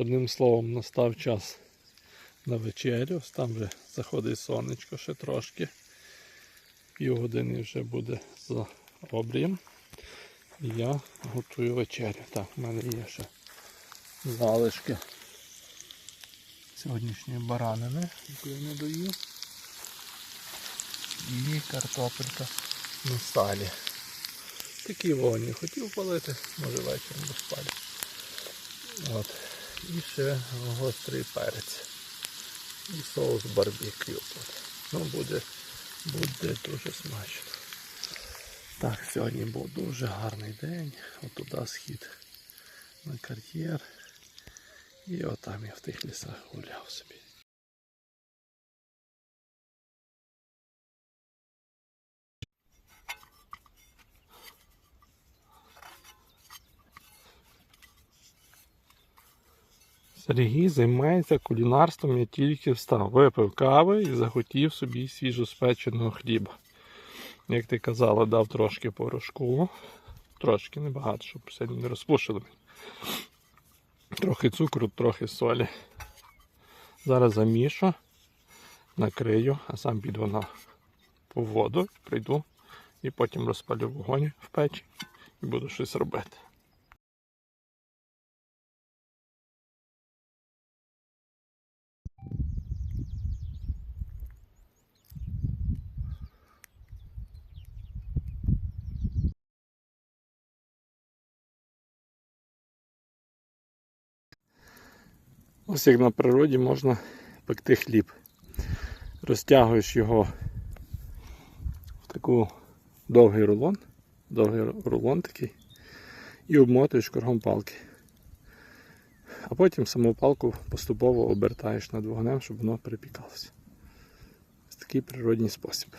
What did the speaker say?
Одним словом, настав час на вечерю. Там вже заходить сонечко ще трошки. Півгодини вже буде за обрієм. Я готую вечерю. Так, в мене є ще залишки сьогоднішньої баранини, яку я не доїв. І картопелька на. Такий вогонь не хотів палити, може вечором розпалю. От. І ще гострий перець. І соус барбекю. Ну, буде, буде дуже смачно. Так, сьогодні був дуже гарний день. От туди схід на кар'єр. І отам я в тих лісах гуляв собі. Сергій займається кулінарством, я тільки встав. Випив кави і захотів собі свіжоспеченого хліба. Як ти казала, дав трошки порошку. Трошки небагато, щоб сильно не розпушили. Трохи цукру, трохи солі. Зараз замішу, накрию, а сам піду на по воду, прийду і потім розпалю вогонь в печі і буду щось робити. Ось як на природі можна пекти хліб. Розтягуєш його в таку довгий рулон, довгий рулон такий, і обмотуєш кругом палки. А потім саму палку поступово обертаєш над вогнем, щоб воно перепікалося. Ось такий природній спосіб.